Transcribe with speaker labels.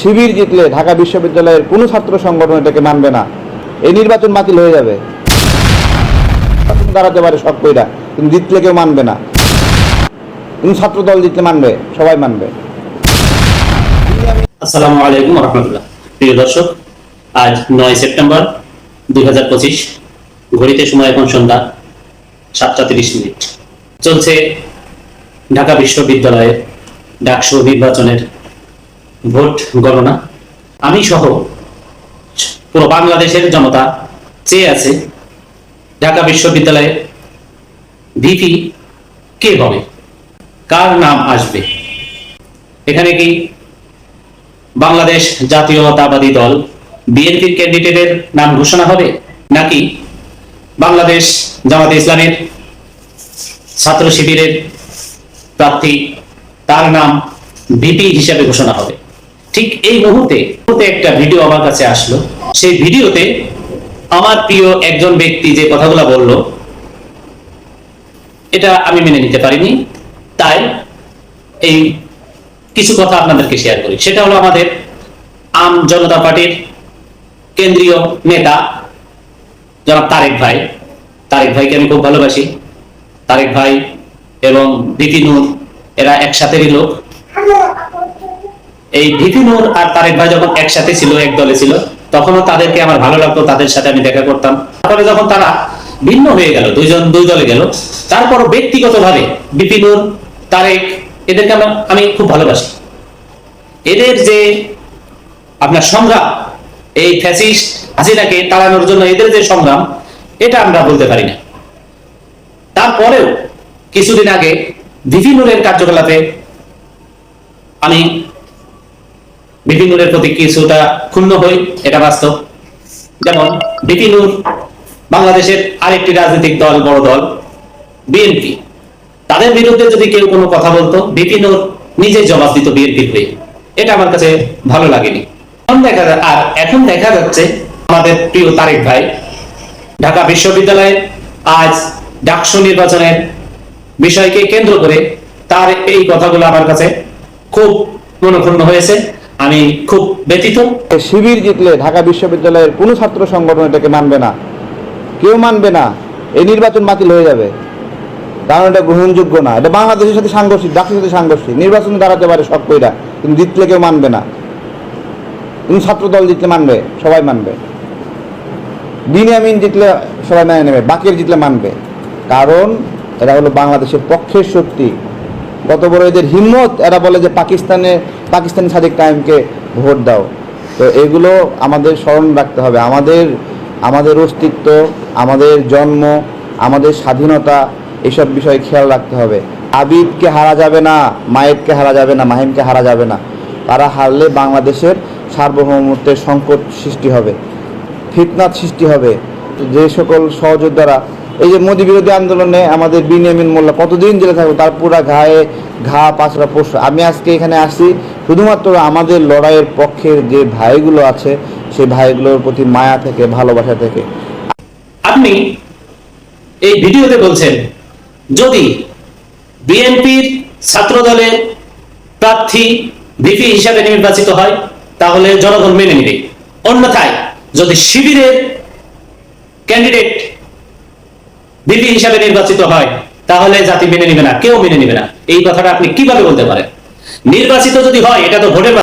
Speaker 1: শিবির জিতলে ঢাকা বিশ্ববিদ্যালয়ের কোনো ছাত্র সংগঠন এটাকে মানবে না। এই নির্বাচন বাতিল হয়ে যাবে। দাঁড়াতে পারে সব কইরা, কিন্তু জিতলে কেউ মানবে না। কিন্তু ছাত্র দল জিতলে মানবে, সবাই মানবে।
Speaker 2: আসসালামু আলাইকুম রহমতুল্লাহ। প্রিয় দর্শক, আজ নয় সেপ্টেম্বর দুই হাজার পঁচিশ, ঘড়িতে সময় এখন সন্ধ্যা সাতটা তিরিশ মিনিট। চলছে ঢাকা বিশ্ববিদ্যালয়ে ডাকসু নির্বাচনের ভোট গণনা। আমি সহ পুরো বাংলাদেশের জনতা চেয়ে আছে ঢাকা বিশ্ববিদ্যালয়ে ভিপি কে হবে? কার নাম আসবে? এখানে কি বাংলাদেশ জাতীয়তাবাদী দল বিএনপির ক্যান্ডিডেটের নাম ঘোষণা হবে, নাকি বাংলাদেশ জামাতে ইসলামের ছাত্র শিবিরের প্রার্থী তার নাম ভিপি হিসেবে ঘোষণা হবে? ঠিক এই মুহূর্তে একটা ভিডিও আমার কাছে আসলো। সেই ভিডিওতে আমার প্রিয় একজন ব্যক্তি যে কথাগুলো বলল, এটা আমি মেনে নিতে পারিনি। তাই এই কিছু কথা আপনাদেরকে শেয়ার করি। সেটা হলো আমাদের আম জনতা পার্টির কেন্দ্রীয় নেতা, জনাব তারেক ভাই। তারেক ভাইকে আমি খুব ভালোবাসি। তারেক ভাই এবং ভিপি নূর এরা একসাথেরই লোক। এই ভিপি নূর আর তারেক ভাই যখন একসাথে ছিল, এক দলে ছিল, তখনও তাদেরকে আমার ভালো লাগতো, তাদের সাথে আমি দেখা করতাম। তারপরে যখন তারা ভিন্ন হয়ে গেল, দুইজন, দুই দলে গেল, তারপরও ব্যক্তিগতভাবে বিপি নূর তারেক, এদেরকে আমার- আমি খুব ভালোবাসি। এদের যে আপনার সংগ্রাম, এই ফ্যাসিস্ট হাসিনাকে তাড়ানোর জন্য এদের যে সংগ্রাম, এটা আমরা বলতে পারি না। তারপরেও কিছুদিন আগে বিভিন্নের কার্যকলাপে আমি বিভিন্নের প্রতি কিছুটা ক্ষুণ্ণ হই, এটা বাস্তব। যেমন বিপিনুর বাংলাদেশের আরেকটি রাজনৈতিক দল, বড় দল, বিএনপি। তাদের বিরুদ্ধে যদি কেউ কোনো কথা বলতো বিপিনুর নিজে জবাব দিত বিএনপির হয়ে। এটা আমার কাছে ভালো লাগেনি। এখন দেখা যা- আর এখন দেখা যাচ্ছে আমাদের প্রিয় তারেক ভাই, ঢাকা বিশ্ববিদ্যালয়ে আজ ডাকসু নির্বাচনের বিষয়কে কেন্দ্র করে তার এই কথাগুলো আমার কাছে খুব মনক্ষুণ্ণ হয়েছে। আমি খুব ব্যতীত
Speaker 1: শিবির জিতলে ঢাকা বিশ্ববিদ্যালয়ের কোনো ছাত্র সংগঠন এটাকে মানবে না। কেউ মানবে না। এই নির্বাচন বাতিল হয়ে যাবে। কারণ এটা গ্রহণযোগ্য না। এটা বাংলাদেশের সাথে সাংঘর্ষিক ডাকের সাথে সাংঘর্ষিক। নির্বাচন দাঁড়াতে পারে সব কইরা, কিন্তু জিতলে কেউ মানবে না। কিন্তু ছাত্র দল জিতলে মানবে, সবাই মানবে। বিনিয়ামিন জিতলে সবাই মেনে নেবে, বাকির জিতলে মানবে। কারণ এটা হলো বাংলাদেশের পক্ষের শক্তি। কত বড় এদের হিম্মত? এরা বলে যে পাকিস্তানে, পাকিস্তানি সাদিক টাইমকে ভোট দাও। তো এগুলো আমাদের স্মরণ রাখতে হবে। আমাদের আমাদের অস্তিত্ব, আমাদের জন্ম, আমাদের স্বাধীনতা, এসব বিষয়ে খেয়াল রাখতে হবে। আবিদকে হারা যাবে না মায়েরকে হারা যাবে না, মাহিমকে হারা যাবে না। তারা হারলে বাংলাদেশের সার্বভৌমত্বের সংকট সৃষ্টি হবে ফিতনাত সৃষ্টি হবে। যে সকল সহযোদ্ধারা এই যে মোদী বিরোধী আন্দোলনে আমাদের বিনিয়ামিন মোল্লা কতদিন জেলে থাকবে? তার পুরা ঘায়ে, ঘা, পাঁচরা পোষ আমি আজকে এখানে আসি শুধুমাত্র আমাদের লড়াইয়ের পক্ষের যে ভাইগুলো আছে, সেই ভাইগুলোর প্রতি মায়া থেকে, ভালোবাসা থেকে।
Speaker 2: আপনি এই ভিডিওতে বলছেন, যদি বিএনপির ছাত্র দলের প্রার্থী ভিপি হিসাবে নির্বাচিত হয়, তাহলে জনগণ মেনে নেবে। অন্যথায় যদি শিবিরের ক্যান্ডিডেট ভিপি হিসাবে নির্বাচিত হয়, তাহলে জাতি মেনে নিবে না, কেউ মেনে নিবে না। এই কথাটা আপনি কীভাবে বলতে পারেন? নির্বাচিত যদি হয়, এটা তো ভোটের